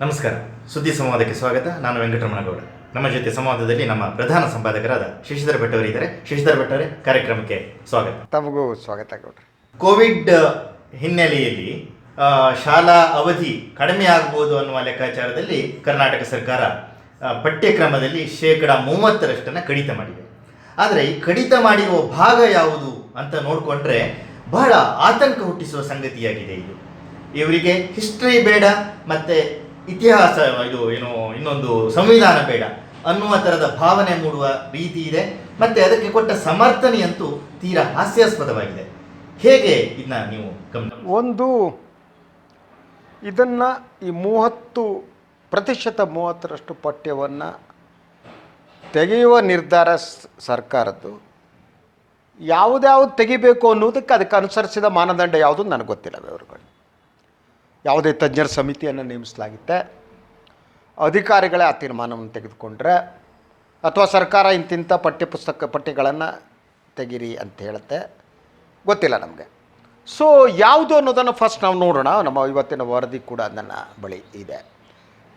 ನಮಸ್ಕಾರ. ಸುದ್ದಿ ಸಂವಾದಕ್ಕೆ ಸ್ವಾಗತ. ನಾನು ವೆಂಕಟರಮಣಗೌಡ. ನಮ್ಮ ಜೊತೆ ಸಂವಾದದಲ್ಲಿ ನಮ್ಮ ಪ್ರಧಾನ ಸಂಪಾದಕರಾದ ಶಶಿಧರ ಭಟ್ ಅವರಿದ್ದಾರೆ ಶಶಿಧರ ಭಟ್ ಅವರೇ ಕಾರ್ಯಕ್ರಮಕ್ಕೆ ಸ್ವಾಗತ. ತಮಗೂ ಸ್ವಾಗತ ಗೌಡ್ರಿ. ಕೋವಿಡ್ ಹಿನ್ನೆಲೆಯಲ್ಲಿ ಆ, ಶಾಲಾ ಅವಧಿ ಕಡಿಮೆ ಆಗಬಹುದು ಅನ್ನುವ ಲೆಕ್ಕಾಚಾರದಲ್ಲಿ ಕರ್ನಾಟಕ ಸರ್ಕಾರ ಆ, ಪಠ್ಯಕ್ರಮದಲ್ಲಿ ಶೇಕಡ ಮೂವತ್ತರಷ್ಟನ್ನು ಕಡಿತ ಮಾಡಿದೆ. ಆದರೆ ಈ ಕಡಿತ ಮಾಡಿರುವ ಭಾಗ ಯಾವುದು ಅಂತ ನೋಡಿಕೊಂಡ್ರೆ ಬಹಳ ಆತಂಕ ಹುಟ್ಟಿಸುವ ಸಂಗತಿಯಾಗಿದೆ ಇದು. ಇವರಿಗೆ ಹಿಸ್ಟ್ರಿ ಬೇಡ ಮತ್ತೆ ಇತಿಹಾಸ ಇದು ಏನು ಇನ್ನೊಂದು ಸಂವಿಧಾನ ಬೇಡ ಅನ್ನುವ ಥರದ ಭಾವನೆ ಮೂಡುವ ರೀತಿ ಇದೆ. ಮತ್ತೆ ಅದಕ್ಕೆ ಕೊಟ್ಟ ಸಮರ್ಥನೆಯಂತೂ ತೀರಾ ಹಾಸ್ಯಾಸ್ಪದವಾಗಿದೆ. ಹೇಗೆ ಇದನ್ನ ನೀವು ಗಮನ ಒಂದು ಇದನ್ನು ಈ ಮೂವತ್ತು ಪ್ರತಿಶತ ಮೂವತ್ತರಷ್ಟು ಪಠ್ಯವನ್ನು ತೆಗೆಯುವ ನಿರ್ಧಾರ ಸರ್ಕಾರದ್ದು. ಯಾವುದ್ಯಾವ್ದು ತೆಗಿಬೇಕು ಅನ್ನೋದಕ್ಕೆ ಅದಕ್ಕೆ ಅನುಸರಿಸಿದ ಮಾನದಂಡ ಯಾವುದು ನನಗೆ ಗೊತ್ತಿಲ್ಲ ವಿವರಗಳು. ಯಾವುದೇ ತಜ್ಞರ ಸಮಿತಿಯನ್ನು ನೇಮಿಸಲಾಗುತ್ತೆ. ಅಧಿಕಾರಿಗಳೇ ಆ ತೀರ್ಮಾನವನ್ನು ತೆಗೆದುಕೊಂಡ್ರೆ ಅಥವಾ ಸರ್ಕಾರ ಇಂತಿಂಥ ಪಠ್ಯಪುಸ್ತಕ ಪಠ್ಯಗಳನ್ನು ತೆಗೀರಿ ಅಂತ ಹೇಳುತ್ತೆ. ಗೊತ್ತಿಲ್ಲ ನಮಗೆ. ಸೊ ಯಾವುದು ಅನ್ನೋದನ್ನು ಫಸ್ಟ್ ನಾವು ನೋಡೋಣ. ನಮ್ಮ ಇವತ್ತಿನ ವರದಿ ಕೂಡ ನನ್ನ ಬಳಿ ಇದೆ.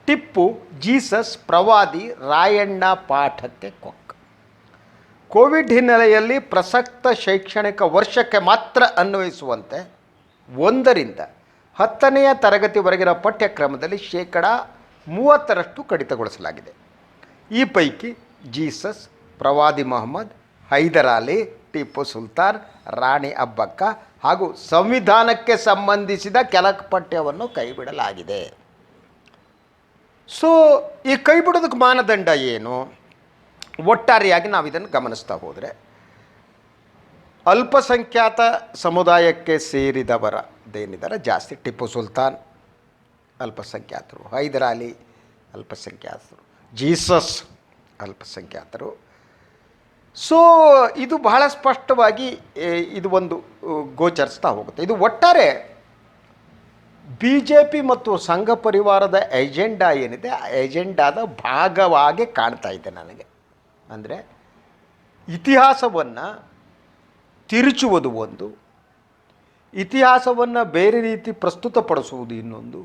ಟಿಪ್ಪು ಜೀಸಸ್ ಪ್ರವಾದಿ ರಾಯಣ್ಣ ಪಾಠಕ್ಕೆ ಕೊಕ್ಕ ಕೋವಿಡ್ ಹಿನ್ನೆಲೆಯಲ್ಲಿ ಪ್ರಸಕ್ತ ಶೈಕ್ಷಣಿಕ ವರ್ಷಕ್ಕೆ ಮಾತ್ರ ಅನ್ವಯಿಸುವಂತೆ ಒಂದರಿಂದ ಹತ್ತನೆಯ ತರಗತಿವರೆಗಿನ ಪಠ್ಯಕ್ರಮದಲ್ಲಿ ಶೇಕಡ ಮೂವತ್ತರಷ್ಟು ಕಡಿತಗೊಳಿಸಲಾಗಿದೆ. ಈ ಪೈಕಿ ಜೀಸಸ್, ಪ್ರವಾದಿ ಮೊಹಮ್ಮದ್ ಹೈದರಾಲಿ ಟಿಪ್ಪು ಸುಲ್ತಾನ್, ರಾಣಿ ಅಬ್ಬಕ್ಕ ಹಾಗೂ ಸಂವಿಧಾನಕ್ಕೆ ಸಂಬಂಧಿಸಿದ ಕೆಲ ಪಠ್ಯವನ್ನು ಕೈಬಿಡಲಾಗಿದೆ. ಸೊ, ಈ ಕೈಬಿಡೋದಕ್ಕೆ ಮಾನದಂಡ ಏನು? ಒಟ್ಟಾರೆಯಾಗಿ ನಾವು ಇದನ್ನು ಗಮನಿಸ್ತಾ ಹೋದರೆ ಅಲ್ಪಸಂಖ್ಯಾತ ಸಮುದಾಯಕ್ಕೆ ಸೇರಿದವರದೇನಿದ್ದಾರೆ ಜಾಸ್ತಿ ಟಿಪ್ಪು ಸುಲ್ತಾನ್, ಅಲ್ಪಸಂಖ್ಯಾತರು. ಹೈದರಾಲಿ, ಅಲ್ಪಸಂಖ್ಯಾತರು. ಜೀಸಸ್, ಅಲ್ಪಸಂಖ್ಯಾತರು. ಸೊ, ಇದು ಬಹಳ ಸ್ಪಷ್ಟವಾಗಿ ಇದು ಒಂದು ಗೋಚರಿಸ್ತಾ ಹೋಗುತ್ತೆ. ಇದು ಒಟ್ಟಾರೆ ಬಿ ಜೆ ಪಿ ಮತ್ತು ಸಂಘ ಪರಿವಾರದ ಎಜೆಂಡಾ ಏನಿದೆ, ಆ ಎಜೆಂಡಾದ ಭಾಗವಾಗಿ ಕಾಣ್ತಾ ಇದೆ ನನಗೆ. ಅಂದರೆ ಇತಿಹಾಸವನ್ನು ತಿರುಚುವುದು ಒಂದು. ಇತಿಹಾಸವನ್ನು ಬೇರೆ ರೀತಿ ಪ್ರಸ್ತುತಪಡಿಸುವುದು ಇನ್ನೊಂದು.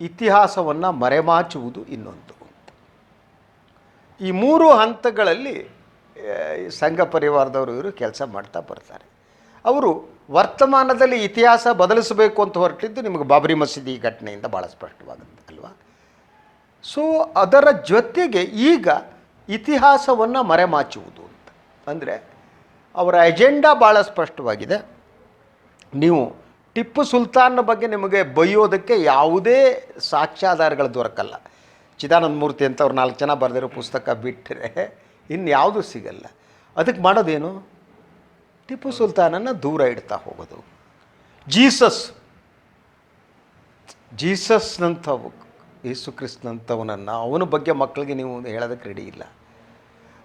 ಇತಿಹಾಸವನ್ನು ಮರೆಮಾಚುವುದು ಇನ್ನೊಂದು. ಈ ಮೂರು ಹಂತಗಳಲ್ಲಿ ಸಂಘ ಪರಿವಾರದವರು ಇವರು ಕೆಲಸ ಮಾಡ್ತಾ ಬರ್ತಾರೆ. ಅವರು ವರ್ತಮಾನದಲ್ಲಿ ಇತಿಹಾಸ ಬದಲಿಸಬೇಕು ಅಂತ ಹೊರಟಿದ್ದು ನಿಮಗೆ ಬಾಬರಿ ಮಸೀದಿ ಘಟನೆಯಿಂದ ಭಾಳ ಸ್ಪಷ್ಟವಾಗುತ್ತೆ, ಅಲ್ವಾ? ಸೊ ಅದರ ಜೊತೆಗೆ ಈಗ ಇತಿಹಾಸವನ್ನು ಮರೆಮಾಚುವುದು ಅಂತ. ಅಂದರೆ ಅವರ ಎಜೆಂಡಾ ಭಾಳ ಸ್ಪಷ್ಟವಾಗಿದೆ. ನೀವು ಟಿಪ್ಪು ಸುಲ್ತಾನ್ನ ಬಗ್ಗೆ ನಿಮಗೆ ಬೈಯೋದಕ್ಕೆ ಯಾವುದೇ ಸಾಕ್ಷ್ಯಾಧಾರಗಳು ದೊರಕಲ್ಲ. ಚಿದಾನಂದ ಮೂರ್ತಿ ಅಂತ ಅವ್ರು ನಾಲ್ಕು ಜನ ಬರೆದಿರೋ ಪುಸ್ತಕ ಬಿಟ್ಟರೆ ಇನ್ಯಾವುದೂ ಸಿಗಲ್ಲ. ಅದಕ್ಕೆ ಮಾಡೋದೇನು? ಟಿಪ್ಪು ಸುಲ್ತಾನನ್ನು ದೂರ ಇಡ್ತಾ ಹೋಗೋದು. ಜೀಸಸ್ ಜೀಸಸ್ನಂಥ ಯೇಸು ಕ್ರಿಸ್ತನಂಥವನನ್ನು ಅವನ ಬಗ್ಗೆ ಮಕ್ಕಳಿಗೆ ನೀವು ಹೇಳೋದಕ್ಕೆ ರೆಡಿ ಇಲ್ಲ.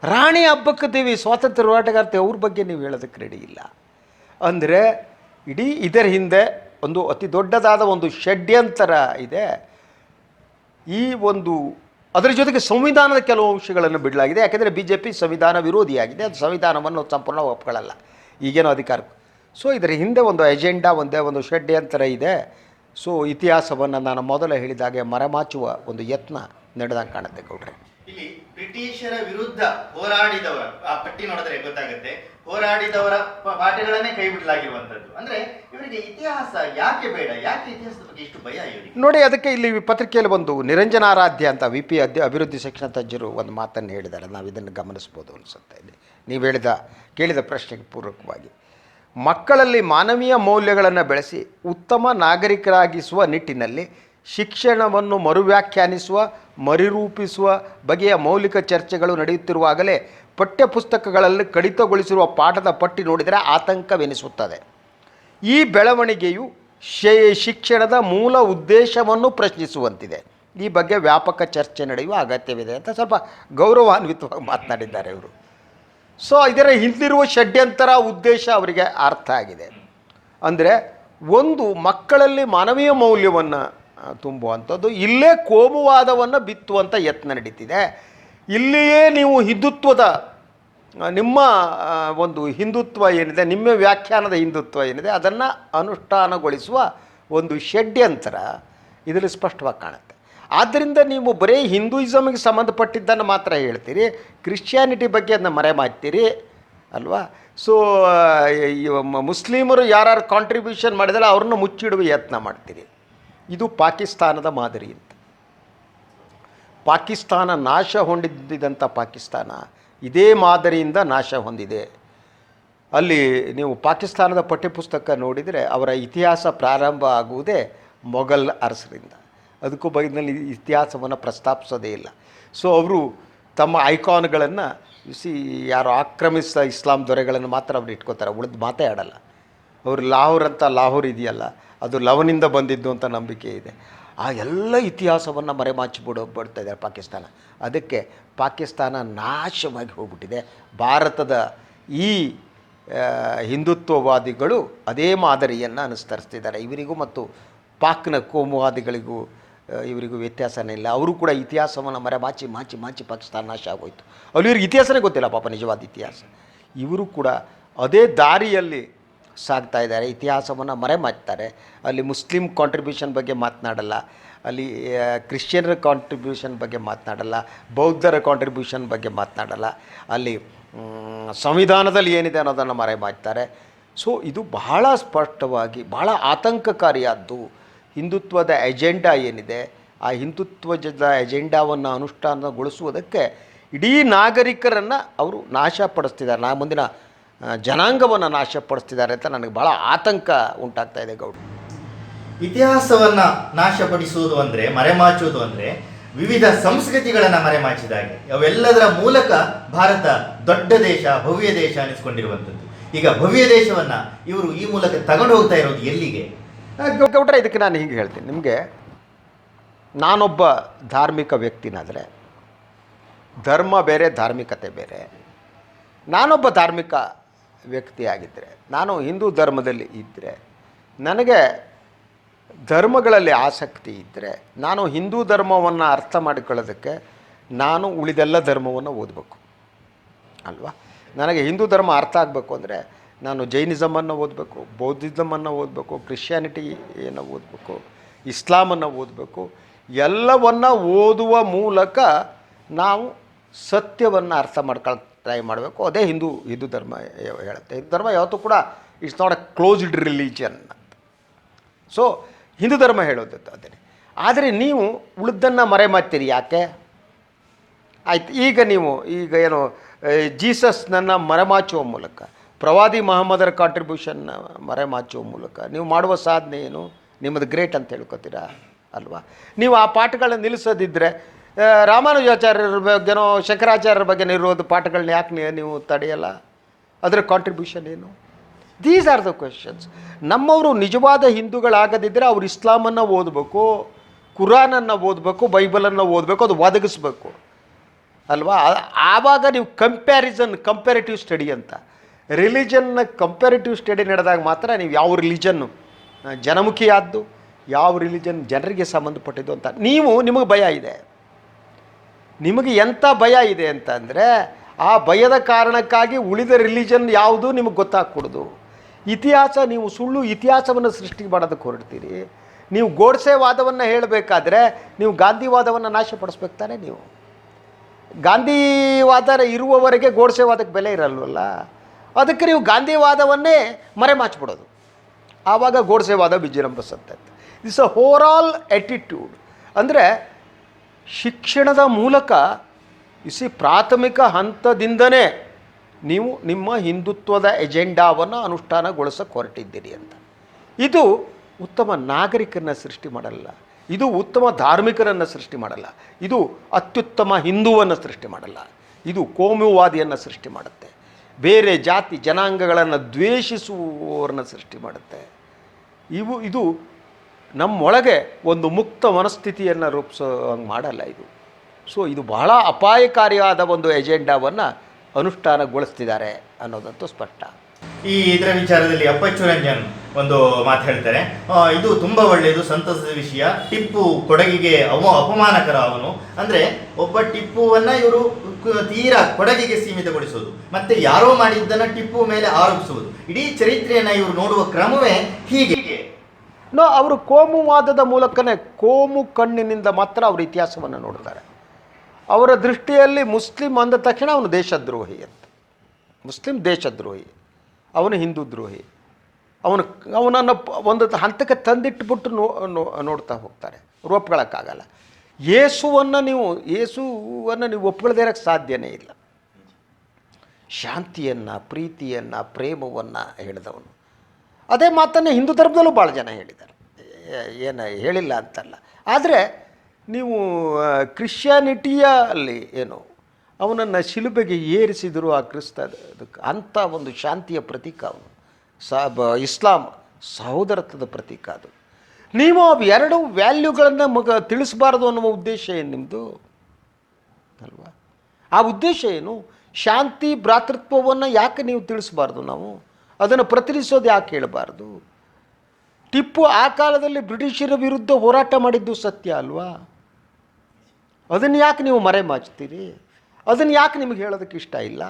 ರಾಣಿ ಹಬ್ಬಕ್ಕೆ ದೇವಿ ಸ್ವಾತಂತ್ರ್ಯ ಹೋರಾಟಗಾರ್ತಿ ಅವ್ರ ಬಗ್ಗೆ ನೀವು ಹೇಳೋದಕ್ಕೆ ರೆಡಿ ಇಲ್ಲ. ಅಂದರೆ ಇಡೀ ಇದರ ಹಿಂದೆ ಒಂದು ಅತಿ ದೊಡ್ಡದಾದ ಒಂದು ಷಡ್ಯಂತರ ಇದೆ. ಈ ಒಂದು ಅದರ ಜೊತೆಗೆ ಸಂವಿಧಾನದ ಕೆಲವು ಅಂಶಗಳನ್ನು ಬಿಡಲಾಗಿದೆ. ಯಾಕೆಂದರೆ ಬಿ ಜೆ ಪಿ ಸಂವಿಧಾನ ವಿರೋಧಿಯಾಗಿದೆ. ಅದು ಸಂವಿಧಾನವನ್ನು ಸಂಪೂರ್ಣ ಒಪ್ಕೊಳ್ಳಲ್ಲ. ಈಗೇನೋ ಅಧಿಕಾರ ಸೊ ಇದರ ಹಿಂದೆ ಒಂದು ಎಜೆಂಡಾ ಒಂದೇ ಒಂದು ಷಡ್ಯಂತರ ಇದೆ. ಸೊ ಇತಿಹಾಸವನ್ನು ನಾನು ಮೊದಲು ಹೇಳಿದಾಗೆ ಮರೆಮಾಚುವ ಒಂದು ಯತ್ನ ನಡೆದಂಗೆ ಕಾಣುತ್ತೆ ಗೌಡ್ರೆ. ಇಲ್ಲಿ ಬ್ರಿಟಿಷರ ವಿರುದ್ಧ ಹೋರಾಡಿದವರ. ಆ ಪಟ್ಟಿ ನೋಡಿದ್ರೆ ಗೊತ್ತಾಗುತ್ತೆ. ಹೋರಾಡಿದವರ ಪಾಠಗಳನ್ನೇ ಕೈ ಬಿಡಲಾಗಿರುವಂತದ್ದು ಅಂದ್ರೆ ಇವರಿಗೆ ಇತಿಹಾಸ ಯಾಕೆ ಬೇಡ? ಯಾಕೆ ಇತಿಹಾಸದ ಬಗ್ಗೆ ಇಷ್ಟು ಭಯ ಇವರಿಗೆ? ನೋಡಿ, ಅದಕ್ಕೆ ಇಲ್ಲಿ ಪತ್ರಿಕೆಯಲ್ಲಿ ಒಂದು ನಿರಂಜನಾರಾಧ್ಯ ಅಂತ ವಿ ಪಿ ಅಧ್ಯ ಅಭಿವೃದ್ಧಿ ಶಿಕ್ಷಣ ತಜ್ಞರು ಒಂದು ಮಾತನ್ನು ಹೇಳಿದ್ದಾರೆ. ನಾವು ಇದನ್ನು ಗಮನಿಸ್ಬೋದು ಅನಿಸುತ್ತೆ. ಇಲ್ಲಿ ನೀವು ಹೇಳಿದ, ಕೇಳಿದ ಪ್ರಶ್ನೆಗೆ ಪೂರಕವಾಗಿ. ಮಕ್ಕಳಲ್ಲಿ ಮಾನವೀಯ ಮೌಲ್ಯಗಳನ್ನು ಬೆಳೆಸಿ ಉತ್ತಮ ನಾಗರಿಕರಾಗಿಸುವ ನಿಟ್ಟಿನಲ್ಲಿ ಶಿಕ್ಷಣವನ್ನು ಮರುವ್ಯಾಖ್ಯಾನಿಸುವ, ಮರುರೂಪಿಸುವ ಬಗೆಯ ಮೌಲಿಕ ಚರ್ಚೆಗಳು ನಡೆಯುತ್ತಿರುವಾಗಲೇ ಪಠ್ಯಪುಸ್ತಕಗಳಲ್ಲಿ ಕಡಿತಗೊಳಿಸಿರುವ ಪಾಠದ ಪಟ್ಟಿ ನೋಡಿದರೆ ಆತಂಕವೆನಿಸುತ್ತದೆ. ಈ ಬೆಳವಣಿಗೆಯು ಶಿಕ್ಷಣದ ಮೂಲ ಉದ್ದೇಶವನ್ನು ಪ್ರಶ್ನಿಸುವಂತಿದೆ. ಈ ಬಗ್ಗೆ ವ್ಯಾಪಕ ಚರ್ಚೆ ನಡೆಯುವ ಅಗತ್ಯವಿದೆ ಅಂತ ಸ್ವಲ್ಪ ಗೌರವಾನ್ವಿತವಾಗಿ ಮಾತನಾಡಿದ್ದಾರೆ ಇವರು. ಸೊ ಇದರ ಹಿಂದಿರುವ ಷಡ್ಯಂತರ ಉದ್ದೇಶ ಅವರಿಗೆ ಅರ್ಥ ಆಗಿದೆ. ಅಂದರೆ, ಒಂದು ಮಕ್ಕಳಲ್ಲಿ ಮಾನವೀಯ ಮೌಲ್ಯವನ್ನು ತುಂಬುವಂಥದ್ದು. ಇಲ್ಲೇ ಕೋಮುವಾದವನ್ನು ಬಿತ್ತುವಂಥ ಯತ್ನ ನಡೀತಿದೆ. ಇಲ್ಲಿಯೇ ನೀವು ಹಿಂದುತ್ವದ ನಿಮ್ಮ ಒಂದು ಹಿಂದುತ್ವ ಏನಿದೆ, ನಿಮ್ಮ ವ್ಯಾಖ್ಯಾನದ ಹಿಂದುತ್ವ ಏನಿದೆ, ಅದನ್ನು ಅನುಷ್ಠಾನಗೊಳಿಸುವ ಒಂದು ಷಡ್ಯಂತರ ಇದರಲ್ಲಿ ಸ್ಪಷ್ಟವಾಗಿ ಕಾಣುತ್ತೆ. ಆದ್ದರಿಂದ ನೀವು ಬರೀ ಹಿಂದೂಯಿಸಮ್ಗೆ ಸಂಬಂಧಪಟ್ಟಿದ್ದನ್ನು ಮಾತ್ರ ಹೇಳ್ತೀರಿ. ಕ್ರಿಶ್ಚಿಯಾನಿಟಿ ಬಗ್ಗೆ ಅದನ್ನ ಮರೆ ಮಾಡ್ತೀರಿ ಅಲ್ವಾ? ಸೊ ಮುಸ್ಲಿಮರು ಯಾರು ಕಾಂಟ್ರಿಬ್ಯೂಷನ್ ಮಾಡಿದರೆ ಅವ್ರನ್ನ ಮುಚ್ಚಿಡುವ ಯತ್ನ ಮಾಡ್ತೀರಿ. ಇದು ಪಾಕಿಸ್ತಾನದ ಮಾದರಿ ಅಂತ. ಪಾಕಿಸ್ತಾನ ನಾಶ ಹೊಂದಿದ್ದಂಥ ಪಾಕಿಸ್ತಾನ ಇದೇ ಮಾದರಿಯಿಂದ ನಾಶ ಹೊಂದಿದೆ. ಅಲ್ಲಿ ನೀವು ಪಾಕಿಸ್ತಾನದ ಪಠ್ಯಪುಸ್ತಕ ನೋಡಿದರೆ ಅವರ ಇತಿಹಾಸ ಪ್ರಾರಂಭ ಆಗುವುದೇ ಮೊಘಲ್ ಅರಸರಿಂದ. ಅದಕ್ಕೂ ಬಗೆನಲ್ಲಿ ಇತಿಹಾಸವನ್ನು ಪ್ರಸ್ತಾಪಿಸೋದೇ ಇಲ್ಲ. ಸೊ ಅವರು ತಮ್ಮ ಐಕಾನ್ಗಳನ್ನು ಸಿ ಯಾರು ಆಕ್ರಮಿಸಿದ ಇಸ್ಲಾಂ ದೊರೆಗಳನ್ನು ಮಾತ್ರ ಅವ್ರು ಇಟ್ಕೋತಾರೆ, ಉಳಿದು ಮಾತೇ ಆಡಲ್ಲ. ಅವರು ಲಾಹೋರ್ ಅಂತ ಲಾಹೋರ್ ಇದೆಯಲ್ಲ ಅದು ಲವನಿಂದ ಬಂದಿದ್ದು ಅಂತ ನಂಬಿಕೆ ಇದೆ. ಆ ಎಲ್ಲ ಇತಿಹಾಸವನ್ನು ಮರೆಮಾಚಿಬಿಡೋ ಬಿಡ್ತಾ ಇದೆ ಪಾಕಿಸ್ತಾನ. ಅದಕ್ಕೆ ಪಾಕಿಸ್ತಾನ ನಾಶವಾಗಿ ಹೋಗ್ಬಿಟ್ಟಿದೆ. ಭಾರತದ ಈ ಹಿಂದುತ್ವವಾದಿಗಳು ಅದೇ ಮಾದರಿಯನ್ನು ಅನುಸರಿಸ್ತಿದ್ದಾರೆ. ಇವರಿಗೂ ಮತ್ತು ಪಾಕ್ನ ಕೋಮುವಾದಿಗಳಿಗೂ ಇವರಿಗೂ ವ್ಯತ್ಯಾಸನೇ ಇಲ್ಲ. ಅವರು ಕೂಡ ಇತಿಹಾಸವನ್ನು ಮರೆಮಾಚಿ, ಮಾಚಿ ಮಾಚಿ ಪಾಕಿಸ್ತಾನ ನಾಶ ಆಗೋಯ್ತು. ಅಲ್ಲಿ ಇವ್ರಿಗೆ ಇತಿಹಾಸನೇ ಗೊತ್ತಿಲ್ಲ ಪಾಪ ನಿಜವಾದ ಇತಿಹಾಸ. ಇವರು ಕೂಡ ಅದೇ ದಾರಿಯಲ್ಲಿ ಸಾಗ್ತಾ ಇದ್ದಾರೆ, ಇತಿಹಾಸವನ್ನು ಮರೆಮಾಚ್ತಾರೆ ಅಲ್ಲಿ ಮುಸ್ಲಿಮ್ ಕಾಂಟ್ರಿಬ್ಯೂಷನ್ ಬಗ್ಗೆ ಮಾತನಾಡಲ್ಲ, ಅಲ್ಲಿ ಕ್ರಿಶ್ಚಿಯನ್ರ ಕಾಂಟ್ರಿಬ್ಯೂಷನ್ ಬಗ್ಗೆ ಮಾತನಾಡಲ್ಲ, ಬೌದ್ಧರ ಕಾಂಟ್ರಿಬ್ಯೂಷನ್ ಬಗ್ಗೆ ಮಾತನಾಡಲ್ಲ. ಅಲ್ಲಿ ಸಂವಿಧಾನದಲ್ಲಿ ಏನಿದೆ ಅನ್ನೋದನ್ನು ಮರೆಮಾಚ್ತಾರೆ ಸೊ ಇದು ಬಹಳ ಸ್ಪಷ್ಟವಾಗಿ, ಬಹಳ ಆತಂಕಕಾರಿಯಾದ್ದು. ಹಿಂದುತ್ವದ ಎಜೆಂಡಾ ಏನಿದೆ, ಆ ಹಿಂದುತ್ವದ ಎಜೆಂಡಾವನ್ನು ಅನುಷ್ಠಾನಗೊಳಿಸುವುದಕ್ಕೆ ಇಡೀ ನಾಗರಿಕರನ್ನು ಅವರು ನಾಶಪಡಿಸ್ತಿದ್ದಾರೆ. ನಾ ಮುಂದಿನ ಜನಾಂಗವನ್ನು ನಾಶಪಡಿಸ್ತಿದ್ದಾರೆ ಅಂತ ನನಗೆ ಭಾಳ ಆತಂಕ ಉಂಟಾಗ್ತಾ ಇದೆ ಗೌಡ ಇತಿಹಾಸವನ್ನ ನಾಶಪಡಿಸುವುದು ಅಂದ್ರೆ ಮರೆಮಾಚುವುದು ಅಂದ್ರೆ ವಿವಿಧ ಸಂಸ್ಕೃತಿಗಳನ್ನ ಮರೆಮಾಚಿದಾಗೆ ಅವೆಲ್ಲದರ ಮೂಲಕ ಭಾರತ ದೊಡ್ಡ ದೇಶ ಭವ್ಯ ದೇಶ ಅನಿಸ್ಕೊಂಡಿರುವಂಥದ್ದು. ಈಗ ಭವ್ಯ ದೇಶವನ್ನ ಇವರು ಈ ಮೂಲಕ ತಗೊಂಡು ಹೋಗ್ತಾ ಇರೋದು ಎಲ್ಲಿಗೆ? ಗೌಡ್ರೆ ಇದಕ್ಕೆ ನಾನು ಹೀಗೆ ಹೇಳ್ತೀನಿ. ನಿಮಗೆ ನಾನೊಬ್ಬ ಧಾರ್ಮಿಕ ವ್ಯಕ್ತಿನಾದರೆ ಧರ್ಮ ಬೇರೆ ಧಾರ್ಮಿಕತೆ ಬೇರೆ. ನಾನೊಬ್ಬ ಧಾರ್ಮಿಕ ವ್ಯಕ್ತಿಯಾಗಿದ್ದರೆ. ನಾನು ಹಿಂದೂ ಧರ್ಮದಲ್ಲಿ ಇದ್ದರೆ, ನನಗೆ ಧರ್ಮಗಳಲ್ಲಿ ಆಸಕ್ತಿ ಇದ್ದರೆ, ನಾನು ಹಿಂದೂ ಧರ್ಮವನ್ನು ಅರ್ಥ ಮಾಡಿಕೊಳ್ಳೋದಕ್ಕೆ ನಾನು ಉಳಿದೆಲ್ಲ ಧರ್ಮವನ್ನು ಓದಬೇಕು. ಅಲ್ವಾ? ನನಗೆ ಹಿಂದೂ ಧರ್ಮ ಅರ್ಥ ಆಗಬೇಕು ಅಂದರೆ ನಾನು ಜೈನಿಸಮನ್ನು ಓದಬೇಕು, ಬೌದ್ಧಿಸಮನ್ನು ಓದಬೇಕು ಕ್ರಿಶ್ಚಿಯಾನಿಟಿಯನ್ನು ಓದಬೇಕು, ಇಸ್ಲಾಮನ್ನು ಓದಬೇಕು, ಎಲ್ಲವನ್ನು ಓದುವ ಮೂಲಕ ನಾವು ಸತ್ಯವನ್ನು ಅರ್ಥ ಮಾಡ್ಕೊಳ್ಳೋ ಟ್ರೈ ಮಾಡಬೇಕು. ಅದೇ ಹಿಂದೂ ಹಿಂದೂ ಧರ್ಮ ಹೇಳುತ್ತೆ. ಹಿಂದೂ ಧರ್ಮ ಯಾವತ್ತೂ ಕೂಡ it's not a closed religion so Hindu ಧರ್ಮ ಹೇಳೋದು ಅದೇ ಆದರೆ ನೀವು ಉಳಿದನ್ನು ಮರೆಮಾಚ್ತೀರಿ ಯಾಕೆ? ಆಯ್ತು, ಈಗ ನೀವು, ಈಗ ಏನು ಜೀಸಸ್ನನ್ನು ಮರೆಮಾಚುವ ಮೂಲಕ, ಪ್ರವಾದಿ ಮಹಮ್ಮದರ ಕಾಂಟ್ರಿಬ್ಯೂಷನ್ನ ಮರೆಮಾಚುವ ಮೂಲಕ ನೀವು ಮಾಡುವ ಸಾಧನೆ ಏನು? ನಿಮ್ಮದು ಗ್ರೇಟ್ ಅಂತ ಹೇಳ್ಕೊತೀರಾ? ಅಲ್ವಾ? ನೀವು ಆ ಪಾಠಗಳನ್ನ ನಿಲ್ಲಿಸೋದಿದ್ದರೆ ರಾಮಾನುಜಾಚಾರ್ಯರ ಬಗ್ಗೆನೋ, ಶಂಕರಾಚಾರ್ಯರ ಬಗ್ಗೆ ಇರೋದು ಪಾಠಗಳನ್ನ ಯಾಕೆ ನೀವು- ತಡೆಯಲ್ಲ? ಅದರ ಕಾಂಟ್ರಿಬ್ಯೂಷನ್ ಏನು? ದೀಸ್ ಆರ್ ದ ಕ್ವೆಶನ್ಸ್ ನಮ್ಮವರು ನಿಜವಾದ ಹಿಂದೂಗಳಾಗದಿದ್ದರೆ ಅವ್ರು ಇಸ್ಲಾಮನ್ನು ಓದಬೇಕು, ಕುರಾನನ್ನು ಓದಬೇಕು, ಬೈಬಲನ್ನು ಓದಬೇಕು, ಅದು ಒದಗಿಸ್ಬೇಕು. ಅಲ್ವಾ? ಆವಾಗ ನೀವು ಕಂಪ್ಯಾರಿಸನ್ ಕಂಪ್ಯಾರಿಟಿವ್ ಸ್ಟಡಿ ಅಂತ. ರಿಲಿಜನ್ನ ಕಂಪ್ಯಾರಿಟಿವ್ ಸ್ಟಡಿ ನಡೆದಾಗ ಮಾತ್ರ ನೀವು ಯಾವ ರಿಲಿಜನ್ನು ಜನಮುಖಿಯಾದ್ದು, ಯಾವ ರಿಲಿಜನ್ ಜನರಿಗೆ ಸಂಬಂಧಪಟ್ಟಿದ್ದು ಅಂತ. ನೀವು, ನಿಮಗೆ ಭಯ ಇದೆ. ನಿಮಗೆ ಎಂಥ ಭಯ ಇದೆ ಅಂತಂದರೆ, ಆ ಭಯದ ಕಾರಣಕ್ಕಾಗಿ ಉಳಿದ ರಿಲಿಜನ್ ಯಾವುದು ನಿಮಗೆ ಗೊತ್ತಾಗ್ಕೊಡೋದು. ಇತಿಹಾಸ, ನೀವು ಸುಳ್ಳು ಇತಿಹಾಸವನ್ನು ಸೃಷ್ಟಿ ಮಾಡೋದಕ್ಕೆ ಹೊರಡ್ತೀರಿ. ನೀವು ಗೋಡ್ಸೆ ವಾದವನ್ನು ಹೇಳಬೇಕಾದ್ರೆ, ನೀವು ಗಾಂಧಿವಾದವನ್ನು ನಾಶಪಡಿಸ್ಬೇಕು ತಾನೇ ನೀವು. ಗಾಂಧಿವಾದ ಇರುವವರೆಗೆ ಗೋಡ್ಸೆವಾದಕ್ಕೆ ಬೆಲೆ ಇರಲ್ವಲ್ಲ? ಅದಕ್ಕೆ ನೀವು ಗಾಂಧಿವಾದವನ್ನೇ ಮರೆಮಾಚ್ಬಿಡೋದು. ಆವಾಗ ಗೋಡ್ಸೆವಾದ ವಿಜೃಂಭಿಸುತ್ತೆ ಇಟ್ಸ್ ಅ ಆಲ್ ಆ್ಯಟಿಟ್ಯೂಡ್ ಅಂದರೆ ಶಿಕ್ಷಣದ ಮೂಲಕ ಇಸಿ ಪ್ರಾಥಮಿಕ ಹಂತದಿಂದನೇ ನೀವು ನಿಮ್ಮ ಹಿಂದುತ್ವದ ಎಜೆಂಡಾವನ್ನು ಅನುಷ್ಠಾನಗೊಳಿಸಕ್ಕೆ ಹೊರಟಿದ್ದೀರಿ ಅಂತ. ಇದು ಉತ್ತಮ ನಾಗರಿಕರನ್ನ ಸೃಷ್ಟಿ ಮಾಡಲ್ಲ. ಇದು ಉತ್ತಮ ಧಾರ್ಮಿಕರನ್ನು ಸೃಷ್ಟಿ ಮಾಡಲ್ಲ. ಇದು ಅತ್ಯುತ್ತಮ ಹಿಂದುವನ್ನು ಸೃಷ್ಟಿ ಮಾಡಲ್ಲ. ಇದು ಕೋಮುವಾದಿಯನ್ನು ಸೃಷ್ಟಿ ಮಾಡುತ್ತೆ. ಬೇರೆ ಜಾತಿ ಜನಾಂಗಗಳನ್ನು ದ್ವೇಷಿಸುವವರನ್ನು ಸೃಷ್ಟಿ ಮಾಡುತ್ತೆ. ಇವು, ಇದು ನಮ್ಮೊಳಗೆ ಒಂದು ಮುಕ್ತ ಮನಸ್ಥಿತಿಯನ್ನು ರೂಪಿಸೋ ಹಂಗೆ ಮಾಡಲ್ಲ ಇದು. ಸೊ ಇದು ಬಹಳ ಅಪಾಯಕಾರಿಯಾದ ಒಂದು ಎಜೆಂಡಾವನ್ನು ಅನುಷ್ಠಾನಗೊಳಿಸ್ತಿದ್ದಾರೆ ಅನ್ನೋದಂತೂ ಸ್ಪಷ್ಟ. ಈ ಇದರ ವಿಚಾರದಲ್ಲಿ ಅಪ್ಪಚ್ಚು ರಂಜನ್ ಒಂದು ಮಾತು ಹೇಳ್ತಾರೆ. ಇದು ತುಂಬಾ ಒಳ್ಳೆಯದು, ಸಂತಸದ ವಿಷಯ. ಟಿಪ್ಪು ಕೊಡಗಿಗೆ ಅವ ಅಪಮಾನಕರ ಅವನು. ಅಂದ್ರೆ, ಒಬ್ಬ ಟಿಪ್ಪುವನ್ನ ಇವರು ತೀರಾ ಕೊಡಗಿಗೆ ಸೀಮಿತಗೊಳಿಸುವುದು ಮತ್ತೆ ಯಾರೋ ಮಾಡಿದ್ದನ್ನು ಟಿಪ್ಪು ಮೇಲೆ ಆರೋಪಿಸುವುದು. ಇಡೀ ಚರಿತ್ರೆಯನ್ನ ಇವರು ನೋಡುವ ಕ್ರಮವೇ ಹೀಗೆ. ನೋ, ಅವರು ಕೋಮುವಾದದ ಮೂಲಕನೇ ಕೋಮು ಕಣ್ಣಿನಿಂದ ಮಾತ್ರ ಅವರು ಇತಿಹಾಸವನ್ನು ನೋಡ್ತಾರೆ ಅವರ ದೃಷ್ಟಿಯಲ್ಲಿ ಮುಸ್ಲಿಂ ಅಂದ ತಕ್ಷಣ ಅವನು ದೇಶದ್ರೋಹಿ ಅಂತ. ಮುಸ್ಲಿಂ ದೇಶದ್ರೋಹಿ. ಅವನು ಹಿಂದೂ ದ್ರೋಹಿ. ಅವನು, ಅವನನ್ನು ಒಂದು ಹಂತಕ್ಕೆ ತಂದಿಟ್ಟುಬಿಟ್ಟು ನೋ ನೋಡ್ತಾ ಹೋಗ್ತಾರೆ. ಒಪ್ಕೊಳ್ಳೋಕ್ಕಾಗಲ್ಲ ಯೇಸುವನ್ನು ನೀವು ಯೇಸುವನ್ನು ನೀವು ಒಪ್ಕೊಳ್ಳದೇ ಇರೋಕ್ಕೆ ಸಾಧ್ಯನೇ ಇಲ್ಲ. ಶಾಂತಿಯನ್ನು, ಪ್ರೀತಿಯನ್ನು, ಪ್ರೇಮವನ್ನು ಹೇಳಿದವನು. ಅದೇ ಮಾತನ್ನು ಹಿಂದೂ ಧರ್ಮದಲ್ಲೂ ಭಾಳ ಜನ ಹೇಳಿದ್ದಾರೆ. ಏನು ಹೇಳಿಲ್ಲ ಅಂತಲ್ಲ. ಆದರೆ ನೀವು ಕ್ರಿಶ್ಚಿಯಾನಿಟಿಯ ಅಲ್ಲಿ ಏನು ಅವನನ್ನು ಶಿಲುಬೆಗೆ ಏರಿಸಿದರು ಆ ಕ್ರಿಸ್ತ ಅದಕ್ಕೆ ಅಂಥ ಒಂದು ಶಾಂತಿಯ ಪ್ರತೀಕ ಅವನು. ಸ ಇಸ್ಲಾಂ ಸಹೋದರತ್ವದ ಪ್ರತೀಕ ಅದು. ನೀವು ಅವು ಎರಡು ವ್ಯಾಲ್ಯೂಗಳನ್ನು ಮಗ ತಿಳಿಸಬಾರ್ದು ಅನ್ನುವ ಉದ್ದೇಶ ಏನು ನಿಮ್ಮದು ಅಲ್ವಾ? ಆ ಉದ್ದೇಶ ಏನು? ಶಾಂತಿ, ಭ್ರಾತೃತ್ವವನ್ನು ಯಾಕೆ ನೀವು ತಿಳಿಸಬಾರ್ದು ನಾವು? ಅದನ್ನು ಪ್ರತಿನಿಧಿಸೋದು ಯಾಕೆ ಹೇಳಬಾರ್ದು ಟಿಪ್ಪು ಆ ಕಾಲದಲ್ಲಿ ಬ್ರಿಟಿಷರ ವಿರುದ್ಧ ಹೋರಾಟ ಮಾಡಿದ್ದು ಸತ್ಯ ಅಲ್ವಾ? ಅದನ್ನು ಯಾಕೆ ನೀವು ಮರೆ ಮಾಚ್ತೀರಿ? ಅದನ್ನು ಯಾಕೆ ನಿಮಗೆ ಹೇಳೋದಕ್ಕೆ ಇಷ್ಟ ಇಲ್ಲ?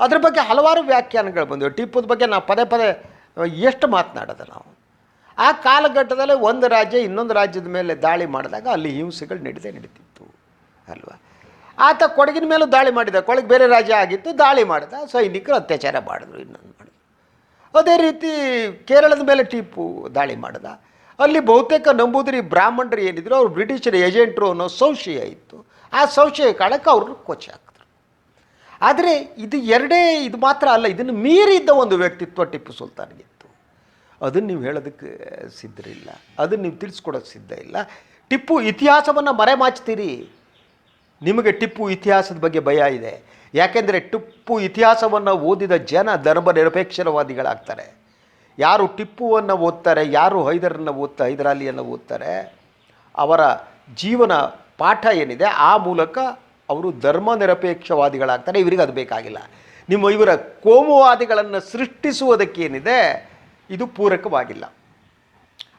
ಅದ್ರ ಬಗ್ಗೆ ಹಲವಾರು ವ್ಯಾಖ್ಯಾನಗಳು ಬಂದಿವೆ. ಟಿಪ್ಪುದ ಬಗ್ಗೆ ನಾವು ಪದೇ ಪದೇ ಎಷ್ಟು ಮಾತನಾಡೋದು ನಾವು? ಆ ಕಾಲಘಟ್ಟದಲ್ಲಿ ಒಂದು ರಾಜ್ಯ ಇನ್ನೊಂದು ರಾಜ್ಯದ ಮೇಲೆ ದಾಳಿ ಮಾಡಿದಾಗ ಅಲ್ಲಿ ಹಿಂಸೆಗಳು ನಡೆದೇ ನಡೀತಿತ್ತು, ಅಲ್ವಾ? ಆತ ಕೊಡಗಿನ ಮೇಲೂ ದಾಳಿ ಮಾಡಿದ ಕೊಡಗು ಬೇರೆ ರಾಜ್ಯ ಆಗಿತ್ತು, ದಾಳಿ ಮಾಡಿದ, ಸೈನಿಕರು ಅತ್ಯಾಚಾರ ಮಾಡಿದ್ರು ಇನ್ನೊಂದು ಮಾಡಿದ್ರು ಅದೇ ರೀತಿ ಕೇರಳದ ಮೇಲೆ ಟಿಪ್ಪು ದಾಳಿ ಮಾಡಿದ. ಅಲ್ಲಿ ಬಹುತೇಕ ನಂಬೂದರಿ ಬ್ರಾಹ್ಮಣರು ಏನಿದ್ರು, ಅವರು ಬ್ರಿಟಿಷರ ಏಜೆಂಟ್ರು ಅನ್ನೋ ಸಂಶಯ ಇತ್ತು. ಆ ಸಂಶಯ ಕಾರಣಕ್ಕೆ ಅವರು ಕೊಚ್ಚಿ ಹಾಕಿದ್ರು. ಆದರೆ ಇದು ಎರಡೇ, ಇದು ಮಾತ್ರ ಅಲ್ಲ, ಇದನ್ನು ಮೀರಿದ್ದ ಒಂದು ವ್ಯಕ್ತಿತ್ವ ಟಿಪ್ಪು ಸುಲ್ತಾನ್ಗಿತ್ತು ಅದನ್ನು ನೀವು ಹೇಳೋದಕ್ಕೆ ಸಿದ್ಧರಿಲ್ಲ. ಅದನ್ನು ನೀವು ತಿಳಿಸ್ಕೊಡೋಕ್ಕೆ ಸಿದ್ಧ ಇಲ್ಲ. ಟಿಪ್ಪು ಇತಿಹಾಸವನ್ನು ಮರೆಮಾಚ್ತೀರಿ. ನಿಮಗೆ ಟಿಪ್ಪು ಇತಿಹಾಸದ ಬಗ್ಗೆ ಭಯ ಇದೆ. ಯಾಕೆಂದರೆ ಟಿಪ್ಪು ಇತಿಹಾಸವನ್ನು ಓದಿದ ಜನ ಧರ್ಮ ನಿರಪೇಕ್ಷರವಾದಿಗಳಾಗ್ತಾರೆ ಯಾರು ಟಿಪ್ಪುವನ್ನು ಓದ್ತಾರೆ, ಯಾರು ಹೈದರನ್ನು ಓದ್ತಾ, ಹೈದರಾಲಿಯನ್ನು ಓದ್ತಾರೆ, ಅವರ ಜೀವನ ಪಾಠ ಏನಿದೆ, ಆ ಮೂಲಕ ಅವರು ಧರ್ಮ ನಿರಪೇಕ್ಷವಾದಿಗಳಾಗ್ತಾರೆ ಇವರಿಗೆ ಅದು ಬೇಕಾಗಿಲ್ಲ. ನಿಮ್ಮ ಇವರ ಕೋಮುವಾದಿಗಳನ್ನು ಸೃಷ್ಟಿಸುವುದಕ್ಕೇನಿದೆ, ಇದು ಪೂರಕವಾಗಿಲ್ಲ.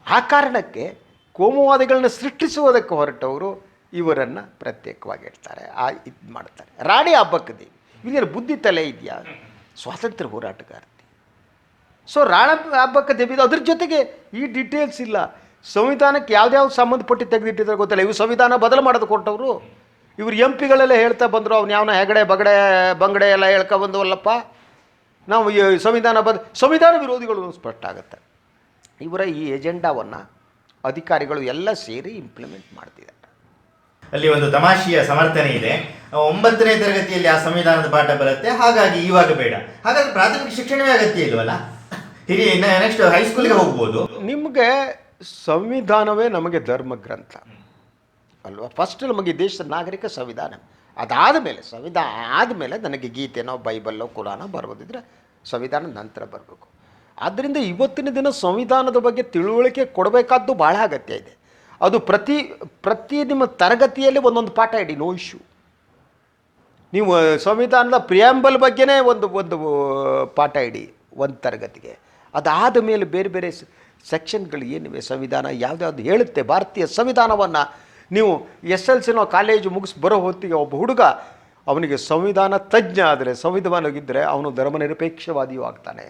ಆ ಕಾರಣಕ್ಕೆ ಕೋಮುವಾದಿಗಳನ್ನು ಸೃಷ್ಟಿಸುವುದಕ್ಕೆ ಹೊರಟವರು ಇವರನ್ನು ಪ್ರತ್ಯೇಕವಾಗಿ ಇಡ್ತಾರೆ ಆ ಇದು ಮಾಡ್ತಾರೆ. ರಾಣಿ ಹಬ್ಬಕ್ಕದೇವಿ ಇವನಿಗೆ ಬುದ್ಧಿ ತಲೆ ಇದೆಯಾ? ಸ್ವಾತಂತ್ರ್ಯ ಹೋರಾಟಗಾರ್ತಿ. ಸೊ ರಾಣ ಹಬ್ಬಕ್ಕೆ ದೇವಿ ಅದ್ರ ಜೊತೆಗೆ ಈ ಡೀಟೇಲ್ಸ್ ಇಲ್ಲ. ಸಂವಿಧಾನಕ್ಕೆ ಯಾವ್ದ್ಯಾವ್ದು ಸಂಬಂಧಪಟ್ಟು ತೆಗೆದಿಟ್ಟಿದ್ರೆ ಗೊತ್ತಿಲ್ಲ. ಇವು ಸಂವಿಧಾನ ಬದಲು ಮಾಡೋದು ಕೊಟ್ಟವರು. ಇವರು ಎಂ ಪಿಗಳೆಲ್ಲ ಹೇಳ್ತಾ ಬಂದರು, ಅವ್ನು ಯಾವನ ಹೆಗಡೆ, ಬಗಡೆ, ಬಂಗಡೆ ಎಲ್ಲ ಹೇಳ್ಕೊ ಬಂದವಲ್ಲಪ್ಪ. ನಾವು ಸಂವಿಧಾನ ಬದ, ಸಂವಿಧಾನ ವಿರೋಧಿಗಳು ಸ್ಪಷ್ಟ ಆಗುತ್ತೆ. ಇವರ ಈ ಎಜೆಂಡಾವನ್ನು ಅಧಿಕಾರಿಗಳು ಎಲ್ಲ ಸೇರಿ ಇಂಪ್ಲಿಮೆಂಟ್ ಮಾಡ್ತಿದ್ದಾರೆ. ಅಲ್ಲಿ ಒಂದು ತಮಾಷೆಯ ಸಮರ್ಥನೆ ಇದೆ. ಒಂಬತ್ತನೇ ತರಗತಿಯಲ್ಲಿ ಆ ಸಂವಿಧಾನದ ಪಾಠ ಬರುತ್ತೆ. ಹಾಗಾಗಿ ಇವಾಗ ಬೇಡ. ಹಾಗಾದ್ರೆ ಪ್ರಾಥಮಿಕ ಶಿಕ್ಷಣವೇ ಅಗತ್ಯ ಇಲ್ವಲ್ಲ? ಹಿರಿಯ ನೆಕ್ಸ್ಟ್ ಹೈಸ್ಕೂಲ್ಗೆ ಹೋಗ್ಬೋದು. ನಿಮಗೆ ಸಂವಿಧಾನವೇ ನಮಗೆ ಧರ್ಮ ಗ್ರಂಥ ಅಲ್ವಾ? ಫಸ್ಟ್ ನಮಗೆ ದೇಶದ ನಾಗರಿಕ ಸಂವಿಧಾನ. ಅದಾದ ಮೇಲೆ, ಸಂವಿಧಾನ ಆದಮೇಲೆ ನನಗೆ ಗೀತೆನೋ ಬೈಬಲ್ಲೋ ಕುರಾನೋ ಬರ್ಬೋದಿದ್ರೆ ಸಂವಿಧಾನ ನಂತರ ಬರಬೇಕು. ಆದ್ದರಿಂದ ಇವತ್ತಿನ ದಿನ ಸಂವಿಧಾನದ ಬಗ್ಗೆ ತಿಳುವಳಿಕೆ ಕೊಡಬೇಕಾದ್ದು ಭಾಳ ಅಗತ್ಯ ಇದೆ. ಅದು ಪ್ರತಿ ಪ್ರತಿ ನಿಮ್ಮ ತರಗತಿಯಲ್ಲಿ ಒಂದೊಂದು ಪಾಠ ಇಡಿ ನೋ ಇಶ್ಯೂ ನೀವು ಸಂವಿಧಾನದ ಪ್ರಿಯಾಂಬಲ್ ಬಗ್ಗೆನೇ ಒಂದು ಒಂದು ಪಾಠ ಇಡಿ, ಒಂದು ತರಗತಿಗೆ. ಅದಾದ ಮೇಲೆ ಬೇರೆ ಬೇರೆ ಸೆಕ್ಷನ್ಗಳು ಏನಿವೆ, ಸಂವಿಧಾನ ಯಾವ್ದ್ಯಾವ್ದು ಹೇಳುತ್ತೆ, ಭಾರತೀಯ ಸಂವಿಧಾನವನ್ನು ನೀವು ಎಸ್ ಎಲ್ ಸಿನೋ ಕಾಲೇಜು ಮುಗಿಸಿ ಬರೋ ಹೊತ್ತಿಗೆ ಒಬ್ಬ ಹುಡುಗ ಅವನಿಗೆ ಸಂವಿಧಾನ ತಜ್ಞ ಆದರೆ ಸಂವಿಧಾನಗಿದ್ದರೆ ಅವನು ಧರ್ಮನಿರಪೇಕ್ಷವಾದಿಯೂ ಆಗ್ತಾನೆ.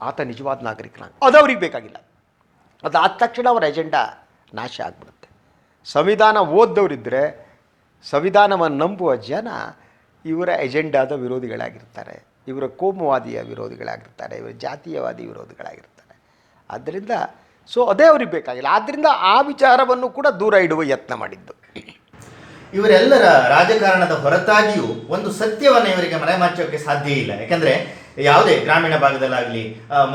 ಆತ ನಿಜವಾದ ನಾಗರಿಕನ ಅದು ಅವ್ರಿಗೆ ಬೇಕಾಗಿಲ್ಲ. ಅದು ಆದ ತಕ್ಷಣ ಅವರ ಎಜೆಂಡಾ ನಾಶ ಆಗ್ಬಿಡುತ್ತೆ. ಸಂವಿಧಾನ ಓದ್ದವರಿದ್ದರೆ ಸಂವಿಧಾನವನ್ನು ನಂಬುವ ಜನ ಇವರ ಎಜೆಂಡಾದ ವಿರೋಧಿಗಳಾಗಿರ್ತಾರೆ, ಇವರ ಕೋಮುವಾದಿಯ ವಿರೋಧಿಗಳಾಗಿರ್ತಾರೆ, ಇವರ ಜಾತೀಯವಾದಿ ವಿರೋಧಿಗಳಾಗಿರ್ತಾರೆ. ಆದ್ದರಿಂದ ಸೊ ಅದೇ ಅವ್ರಿಗೆ ಬೇಕಾಗಿಲ್ಲ. ಆದ್ದರಿಂದ ಆ ವಿಚಾರವನ್ನು ಕೂಡ ದೂರ ಇಡುವ ಯತ್ನ ಮಾಡಿದ್ದು. ಇವರೆಲ್ಲರ ರಾಜಕಾರಣದ ಹೊರತಾಗಿಯೂ ಒಂದು ಸತ್ಯವನ್ನು ಇವರಿಗೆ ಮರೆಮಾಚೋಕೆ ಸಾಧ್ಯ ಇಲ್ಲ. ಯಾಕಂದ್ರೆ ಯಾವುದೇ ಗ್ರಾಮೀಣ ಭಾಗದಲ್ಲಾಗಲಿ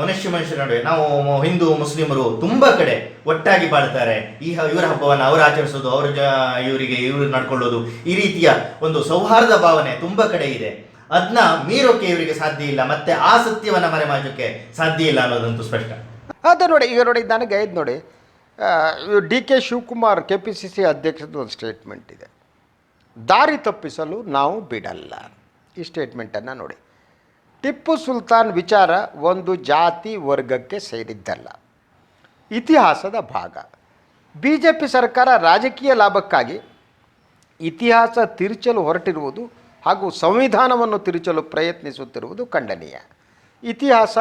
ಮನುಷ್ಯ ಮನುಷ್ಯರ ನಡುವೆ ನಾವು ಹಿಂದೂ, ಮುಸ್ಲಿಮರು ತುಂಬ ಕಡೆ ಒಟ್ಟಾಗಿ ಬಾಳ್ತಾರೆ. ಈ ಇವರ ಹಬ್ಬವನ್ನು ಅವರು ಆಚರಿಸೋದು, ಅವರು ಜ, ಇವರಿಗೆ ಇವರು ನಡ್ಕೊಳ್ಳೋದು ಈ ರೀತಿಯ ಒಂದು ಸೌಹಾರ್ದ ಭಾವನೆ ತುಂಬ ಕಡೆ ಇದೆ. ಅದನ್ನ ಮೀರೋಕೆ ಇವರಿಗೆ ಸಾಧ್ಯ ಇಲ್ಲ, ಮತ್ತೆ ಆ ಸತ್ಯವನ್ನ ಮಾಡೋಕ್ಕೆ ಸಾಧ್ಯ ಇಲ್ಲ ಅನ್ನೋದಂತೂ ಸ್ಪಷ್ಟ. ಅದೇ ನೋಡಿ, ಈಗ ನೋಡಿ, ನನಗೆ ಇದು ನೋಡಿ D K Shivakumar K P C C ಅಧ್ಯಕ್ಷದ ಒಂದು ಸ್ಟೇಟ್ಮೆಂಟ್ ಇದೆ. ದಾರಿ ತಪ್ಪಿಸಲು ನಾವು ಬಿಡಲ್ಲ. ಈ ಸ್ಟೇಟ್ಮೆಂಟನ್ನು ನೋಡಿ. ಟಿಪ್ಪು ಸುಲ್ತಾನ್ ವಿಚಾರ ಒಂದು ಜಾತಿ ವರ್ಗಕ್ಕೆ ಸೇರಿದ್ದಲ್ಲ. ಇತಿಹಾಸದ ಭಾಗ. ಬಿ ಜೆ ಪಿ ಸರ್ಕಾರ ರಾಜಕೀಯ ಲಾಭಕ್ಕಾಗಿ ಇತಿಹಾಸ ತಿರುಚಲು ಹೊರಟಿರುವುದು ಹಾಗೂ ಸಂವಿಧಾನವನ್ನು ತಿರುಚಲು ಪ್ರಯತ್ನಿಸುತ್ತಿರುವುದು ಖಂಡನೀಯ. ಇತಿಹಾಸ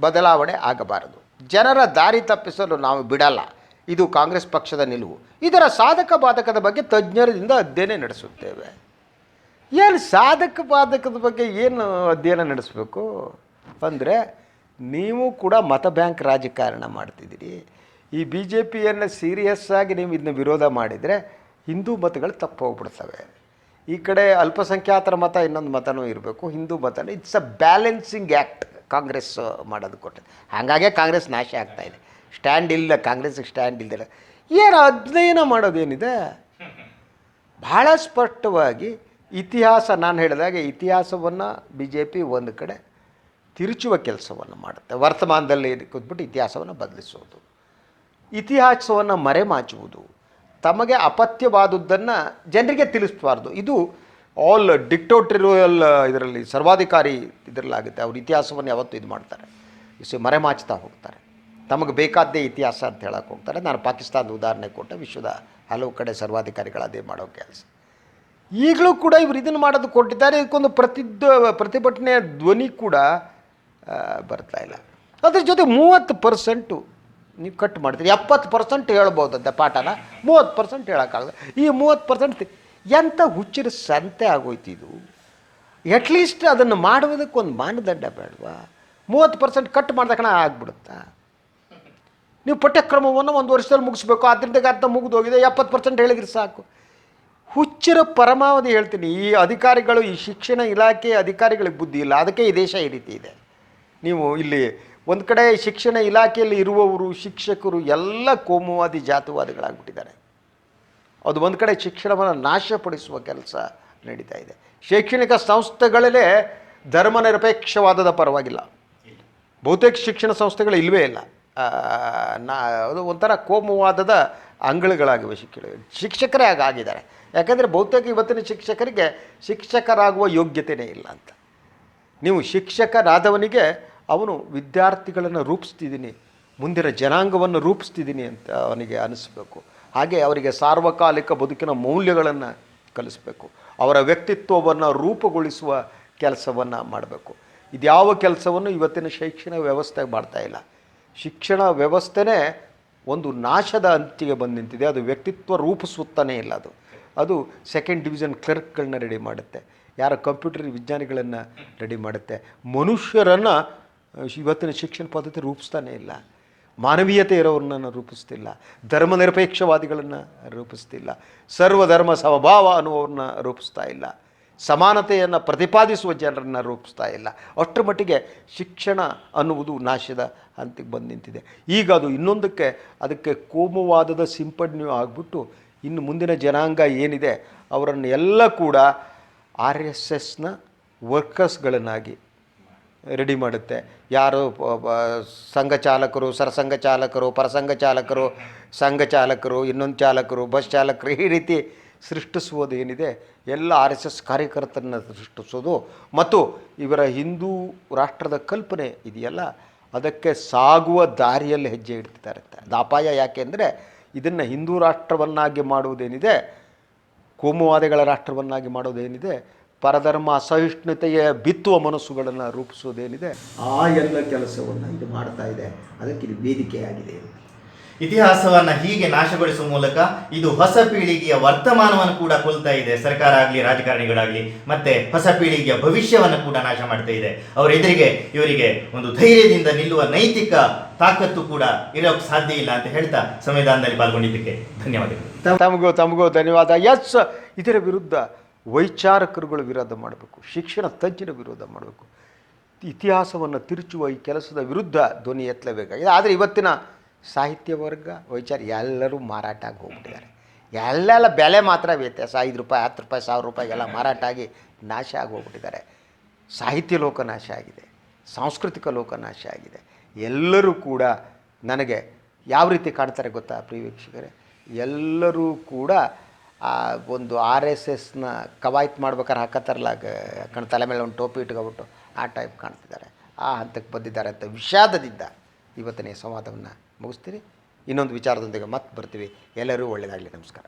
ಬದಲಾವಣೆ ಆಗಬಾರದು. ಜನರ ದಾರಿ ತಪ್ಪಿಸಲು ನಾವು ಬಿಡಲ್ಲ. ಇದು ಕಾಂಗ್ರೆಸ್ ಪಕ್ಷದ ನಿಲುವು. ಇದರ ಸಾಧಕ ಬಾಧಕದ ಬಗ್ಗೆ ತಜ್ಞರಿಂದ ಅಧ್ಯಯನ ನಡೆಸುತ್ತೇವೆ. ಏನು ಸಾಧಕ ಬಾಧಕದ ಬಗ್ಗೆ ಏನು ಅಧ್ಯಯನ ನಡೆಸಬೇಕು? ಅಂದರೆ ನೀವು ಕೂಡ ಮತ ಬ್ಯಾಂಕ್ ರಾಜಕಾರಣ ಮಾಡ್ತಿದ್ದೀರಿ. ಈ ಬಿ ಜೆ ಪಿಯನ್ನು ಸೀರಿಯಸ್ ಆಗಿ ನೀವು ಇದನ್ನ ವಿರೋಧ ಮಾಡಿದರೆ ಹಿಂದೂ ಮತಗಳು ತಪ್ಪು ಹೋಗ್ಬಿಡ್ತವೆ ಈ ಕಡೆ ಅಲ್ಪಸಂಖ್ಯಾತರ ಮತ, ಇನ್ನೊಂದು ಮತನೂ ಇರಬೇಕು. Hindu ಮತನೂ it's a balancing act Congress ಮಾಡೋದು ಕೊಟ್ಟೆ ಹಾಗಾಗೆ ಕಾಂಗ್ರೆಸ್ ನಾಶ ಆಗ್ತಾ ಇದೆ. ಸ್ಟ್ಯಾಂಡ್ ಇಲ್ಲ ಕಾಂಗ್ರೆಸ್ಗೆ ಸ್ಟ್ಯಾಂಡ್ ಇಲ್ದಿಲ್ಲ ಏನು ಅಧ್ಯಯನ ಮಾಡೋದೇನಿದೆ? ಭಾಳ ಸ್ಪಷ್ಟವಾಗಿ ಇತಿಹಾಸ, ನಾನು ಹೇಳಿದಾಗ ಇತಿಹಾಸವನ್ನು ಬಿ ಜೆ ಪಿ ಒಂದು ಕಡೆ ತಿರುಚುವ ಕೆಲಸವನ್ನು ಮಾಡುತ್ತೆ. ವರ್ತಮಾನದಲ್ಲಿ ಕೂತ್ಬಿಟ್ಟು ಇತಿಹಾಸವನ್ನು ಬದಲಿಸೋದು. ಇತಿಹಾಸವನ್ನು ಮರೆಮಾಚುವುದು, ತಮಗೆ ಅಪತ್ಯವಾದುದನ್ನು ಜನರಿಗೆ ತಿಳಿಸಬಾರ್ದು. ಇದು ಆಲ್ ಡಿಕ್ಟೋಟ್ರಿಯಲ್ ಇದರಲ್ಲಿ ಸರ್ವಾಧಿಕಾರಿ ಇದರಲ್ಲಾಗುತ್ತೆ. ಅವರು ಇತಿಹಾಸವನ್ನು ಯಾವತ್ತೂ ಇದು ಮಾಡ್ತಾರೆ. ಇಸು ಮರೆಮಾಚ್ತಾ ಹೋಗ್ತಾರೆ. ತಮಗೆ ಬೇಕಾದ್ದೇ ಇತಿಹಾಸ ಅಂತ ಹೇಳೋಕೆ ಹೋಗ್ತಾರೆ. ನಾನು ಪಾಕಿಸ್ತಾನದ ಉದಾಹರಣೆ ಕೊಟ್ಟೆ. ವಿಶ್ವದ ಹಲವು ಕಡೆ ಸರ್ವಾಧಿಕಾರಿಗಳು ಅದೇ ಮಾಡೋ ಕೆಲಸ. ಈಗಲೂ ಕೂಡ ಇವರು ಇದನ್ನು ಮಾಡೋದು ಕೊಟ್ಟಿದ್ದಾರೆ. ಇದಕ್ಕೊಂದು ಪ್ರತಿ ಪ್ರತಿಭಟನೆಯ ಧ್ವನಿ ಕೂಡ ಬರ್ತಾ ಇಲ್ಲ. ಅದ್ರ ಜೊತೆ ಮೂವತ್ತು ಪರ್ಸೆಂಟು ನೀವು ಕಟ್ ಮಾಡ್ತೀರಿ. ಎಪ್ಪತ್ತು ಪರ್ಸೆಂಟ್ ಹೇಳ್ಬೋದಂತೆ ಪಾಠನ. ಮೂವತ್ತು ಪರ್ಸೆಂಟ್ ಹೇಳೋಕ್ಕಾಗಲ್ಲ. ಈ ಮೂವತ್ತು ಪರ್ಸೆಂಟ್ ಎಂಥ ಹುಚ್ಚಿರ ಸಂತೆ ಆಗೋಯ್ತು ಇದು? ಅಟ್ಲೀಸ್ಟ್ ಅದನ್ನು ಮಾಡುವುದಕ್ಕೆ ಒಂದು ಮಾನದಂಡ ಬೇಡವಾ? ಮೂವತ್ತು ಪರ್ಸೆಂಟ್ ಕಟ್ ಮಾಡ್ದಕ್ಕಣ ಆಗ್ಬಿಡುತ್ತಾ? ನೀವು ಪಠ್ಯಕ್ರಮವನ್ನು ಒಂದು ವರ್ಷದಲ್ಲಿ ಮುಗಿಸ್ಬೇಕು. ಅದರಿಂದ ಅರ್ಥ ಮುಗಿದೋಗಿದೆ ಎಪ್ಪತ್ತು ಪರ್ಸೆಂಟ್ ಹೇಳಿದ್ರೆ ಸಾಕು. ಹುಚ್ಚರ ಪರಮಾವಧಿ ಹೇಳ್ತೀನಿ. ಈ ಅಧಿಕಾರಿಗಳು, ಈ ಶಿಕ್ಷಣ ಇಲಾಖೆ ಅಧಿಕಾರಿಗಳಿಗೆ ಬುದ್ಧಿ ಇಲ್ಲ. ಅದಕ್ಕೆ ಈ ದೇಶ ಈ ರೀತಿ ಇದೆ. ನೀವು ಇಲ್ಲಿ ಒಂದು ಕಡೆ ಶಿಕ್ಷಣ ಇಲಾಖೆಯಲ್ಲಿ ಇರುವವರು, ಶಿಕ್ಷಕರು ಎಲ್ಲ ಕೋಮುವಾದಿ, ಜಾತುವಾದಿಗಳಾಗ್ಬಿಟ್ಟಿದ್ದಾರೆ. ಅದು ಒಂದು ಕಡೆ ಶಿಕ್ಷಣವನ್ನು ನಾಶಪಡಿಸುವ ಕೆಲಸ ನಡೀತಾ ಇದೆ. ಶೈಕ್ಷಣಿಕ ಸಂಸ್ಥೆಗಳಲ್ಲೇ ಧರ್ಮ ನಿರಪೇಕ್ಷವಾದದ ಪರವಾಗಿಲ್ಲ. ಬಹುತೇಕ ಶಿಕ್ಷಣ ಸಂಸ್ಥೆಗಳು ಇಲ್ಲವೇ ಇಲ್ಲ. ನಾ, ಅದು ಒಂಥರ ಕೋಮುವಾದದ ಅಂಗಳಗಳಾಗಿವೆ ಶಿಕ್ಷಣ. ಶಿಕ್ಷಕರೇ ಆಗ ಆಗಿದ್ದಾರೆ. ಯಾಕಂದರೆ ಬಹುತೇಕ ಇವತ್ತಿನ ಶಿಕ್ಷಕರಿಗೆ ಶಿಕ್ಷಕರಾಗುವ ಯೋಗ್ಯತೆಯೇ ಇಲ್ಲ ಅಂತ. ನೀವು ಶಿಕ್ಷಕರಾದವನಿಗೆ ಅವನು ವಿದ್ಯಾರ್ಥಿಗಳನ್ನು ರೂಪಿಸ್ತಿದ್ದೀನಿ ಮುಂದಿನ ಜನಾಂಗವನ್ನು ರೂಪಿಸ್ತಿದ್ದೀನಿ ಅಂತ ಅವನಿಗೆ ಅನಿಸ್ಬೇಕು. ಹಾಗೆ ಅವರಿಗೆ ಸಾರ್ವಕಾಲಿಕ ಬದುಕಿನ ಮೌಲ್ಯಗಳನ್ನು ಕಲಿಸಬೇಕು. ಅವರ ವ್ಯಕ್ತಿತ್ವವನ್ನು ರೂಪುಗೊಳಿಸುವ ಕೆಲಸವನ್ನು ಮಾಡಬೇಕು. ಇದ್ಯಾವ ಕೆಲಸವನ್ನು ಇವತ್ತಿನ ಶೈಕ್ಷಣಿಕ ವ್ಯವಸ್ಥೆ ಮಾಡ್ತಾ ಇಲ್ಲ. ಶಿಕ್ಷಣ ವ್ಯವಸ್ಥೆನೇ ಒಂದು ನಾಶದ ಅಂತಿಗೆ ಬಂದು ನಿಂತಿದೆ. ಅದು ವ್ಯಕ್ತಿತ್ವ ರೂಪಿಸುತ್ತಾನೇ ಇಲ್ಲ ಅದು. ಅದು ಸೆಕೆಂಡ್ ಡಿವಿಷನ್ ಕ್ಲರ್ಕ್ಗಳನ್ನ ರೆಡಿ ಮಾಡುತ್ತೆ. ಯಾರ ಕಂಪ್ಯೂಟರ್ ವಿಜ್ಞಾನಿಗಳನ್ನು ರೆಡಿ ಮಾಡುತ್ತೆ. ಮನುಷ್ಯರನ್ನು ಇವತ್ತಿನ ಶಿಕ್ಷಣ ಪದ್ಧತಿ ರೂಪಿಸ್ತಾನೇ ಇಲ್ಲ. ಮಾನವೀಯತೆ ಇರೋರನ್ನ ರೂಪಿಸ್ತಿಲ್ಲ. ಧರ್ಮ ನಿರಪೇಕ್ಷವಾದಿಗಳನ್ನು ರೂಪಿಸ್ತಿಲ್ಲ. ಸರ್ವಧರ್ಮ ಸ್ವಭಾವ ಅನ್ನುವವ್ರನ್ನ ರೂಪಿಸ್ತಾ ಇಲ್ಲ. ಸಮಾನತೆಯನ್ನು ಪ್ರತಿಪಾದಿಸುವ ಜನರನ್ನು ರೂಪಿಸ್ತಾ ಇಲ್ಲ. ಅಷ್ಟರ ಮಟ್ಟಿಗೆ ಶಿಕ್ಷಣ ಅನ್ನುವುದು ನಾಶದ ಹಂತಕ್ಕೆ ಬಂದು ನಿಂತಿದೆ. ಈಗ ಅದು ಇನ್ನೊಂದಕ್ಕೆ, ಅದಕ್ಕೆ ಕೋಮುವಾದದ ಸಿಂಪಡಣೆಯೂ ಆಗಿಬಿಟ್ಟು ಇನ್ನು ಮುಂದಿನ ಜನಾಂಗ ಏನಿದೆ, ಅವರನ್ನು ಎಲ್ಲ ಕೂಡ ಆರ್ ಎಸ್ ಎಸ್ನ ವರ್ಕರ್ಸ್ಗಳನ್ನಾಗಿ ರೆಡಿ ಮಾಡುತ್ತೆ. ಯಾರು ಸಂಘ ಚಾಲಕರು, ಸರಸಂಘ ಚಾಲಕರು, ಪರಸಂಘ ಚಾಲಕರು, ಸಂಘ ಚಾಲಕರು, ಇನ್ನೊಂದು ಚಾಲಕರು, ಬಸ್ ಚಾಲಕರು, ಈ ರೀತಿ ಸೃಷ್ಟಿಸುವುದು ಏನಿದೆ, ಎಲ್ಲ ಆರ್ ಎಸ್ ಎಸ್ ಕಾರ್ಯಕರ್ತರನ್ನು ಸೃಷ್ಟಿಸೋದು. ಮತ್ತು ಇವರ ಹಿಂದೂ ರಾಷ್ಟ್ರದ ಕಲ್ಪನೆ ಇದೆಯಲ್ಲ, ಅದಕ್ಕೆ ಸಾಗುವ ದಾರಿಯಲ್ಲಿ ಹೆಜ್ಜೆ ಇಡ್ತಿದ್ದಾರೆ ಅಂತ. ಅಪಾಯ ಯಾಕೆ ಅಂದರೆ ಇದನ್ನು ಹಿಂದೂ ರಾಷ್ಟ್ರವನ್ನಾಗಿ ಮಾಡುವುದೇನಿದೆ ಕೋಮುವಾದಿಗಳ ರಾಷ್ಟ್ರವನ್ನಾಗಿ ಮಾಡುವುದೇನಿದೆ, ಪರಧರ್ಮ ಅಸಹಿಷ್ಣುತೆಯ ಬಿತ್ತುವ ಮನಸ್ಸುಗಳನ್ನು ರೂಪಿಸೋದೇನಿದೆ ಆ ಎಲ್ಲ ಕೆಲಸವನ್ನು ಇದು ಮಾಡ್ತಾ ಇದೆ. ಅದಕ್ಕೆ ಇದು ವೇದಿಕೆಯಾಗಿದೆ. ಇತಿಹಾಸವನ್ನು ಹೀಗೆ ನಾಶಗೊಳಿಸುವ ಮೂಲಕ ಇದು ಹೊಸ ಪೀಳಿಗೆಯ ವರ್ತಮಾನವನ್ನು ಕೂಡ ಕೊಲ್ತಾ ಇದೆ. ಸರ್ಕಾರ ಆಗಲಿ, ರಾಜಕಾರಣಿಗಳಾಗಲಿ, ಮತ್ತೆ ಹೊಸ ಪೀಳಿಗೆಯ ಭವಿಷ್ಯವನ್ನು ಕೂಡ ನಾಶ ಮಾಡ್ತಾ ಇದೆ. ಅವರ ಎದುರಿಗೆ ಇವರಿಗೆ ಒಂದು ಧೈರ್ಯದಿಂದ ನಿಲ್ಲುವ ನೈತಿಕ ತಾಕತ್ತು ಕೂಡ ಇರೋಕ್ಕೆ ಸಾಧ್ಯ ಇಲ್ಲ ಅಂತ ಹೇಳ್ತಾ ಸಂವಿಧಾನದಲ್ಲಿ ಪಾಲ್ಗೊಂಡಿದ್ದಕ್ಕೆ ಧನ್ಯವಾದಗಳು. ತಮಗೂ ತಮಗೂ ಧನ್ಯವಾದ. ಎಸ್ ಇದರ ವಿರುದ್ಧ ವೈಚಾರಕರುಗಳು ವಿರೋಧ ಮಾಡಬೇಕು. ಶಿಕ್ಷಣ ತಜ್ಞರ ವಿರೋಧ ಮಾಡಬೇಕು. ಇತಿಹಾಸವನ್ನು ತಿರುಚುವ ಈ ಕೆಲಸದ ವಿರುದ್ಧ ಧ್ವನಿ ಎತ್ತಲೇಬೇಕಾಗಿದೆ. ಆದರೆ ಇವತ್ತಿನ ಸಾಹಿತ್ಯ ವರ್ಗ, ವೈಚಾರ ಎಲ್ಲರೂ ಮಾರಾಟ ಆಗಿ ಹೋಗ್ಬಿಟ್ಟಿದ್ದಾರೆ ಎಲ್ಲೆಲ್ಲ ಬೆಲೆ ಮಾತ್ರ ವ್ಯತ್ಯಾಸ. ಐದು ರೂಪಾಯಿ, ಹತ್ತು ರೂಪಾಯಿ, ಸಾವಿರ ರೂಪಾಯಿಗೆಲ್ಲ ಮಾರಾಟ ಆಗಿ ನಾಶ ಆಗಿ ಹೋಗ್ಬಿಟ್ಟಿದ್ದಾರೆ ಸಾಹಿತ್ಯ ಲೋಕ ನಾಶ ಆಗಿದೆ. ಸಾಂಸ್ಕೃತಿಕ ಲೋಕ ನಾಶ ಆಗಿದೆ. ಎಲ್ಲರೂ ಕೂಡ ನನಗೆ ಯಾವ ರೀತಿ ಕಾಣ್ತಾರೆ ಗೊತ್ತಾ ಪ್ರಿಯ ವೀಕ್ಷಕರೇ? ಎಲ್ಲರೂ ಕೂಡ ಆ ಒಂದು ಆರ್ ಎಸ್ ಎಸ್ನ ಕವಾಯತ್ ಮಾಡ್ಬೇಕಾದ್ರೆ ಹಾಕತ್ತಾರಲ್ಲ ಕಣ್ ತಲೆ ಮೇಲೆ ಒಂದು ಟೋಪಿ ಇಟ್ಕೊಬಿಟ್ಟು ಆ ಟೈಪ್ ಕಾಣ್ತಿದ್ದಾರೆ. ಆ ಹಂತಕ್ಕೆ ಬಂದಿದ್ದಾರೆ ಅಂತ ವಿಷಾದದಿಂದ ಇವತ್ತಿನ ಸಂವಾದವನ್ನು ಮುಗಿಸ್ತೀರಿ ಇನ್ನೊಂದು ವಿಚಾರದೊಂದಿಗೆ ಮತ್ತೆ ಬರ್ತೀವಿ. ಎಲ್ಲರೂ ಒಳ್ಳೆಯದಾಗಲಿ ನಮಸ್ಕಾರ.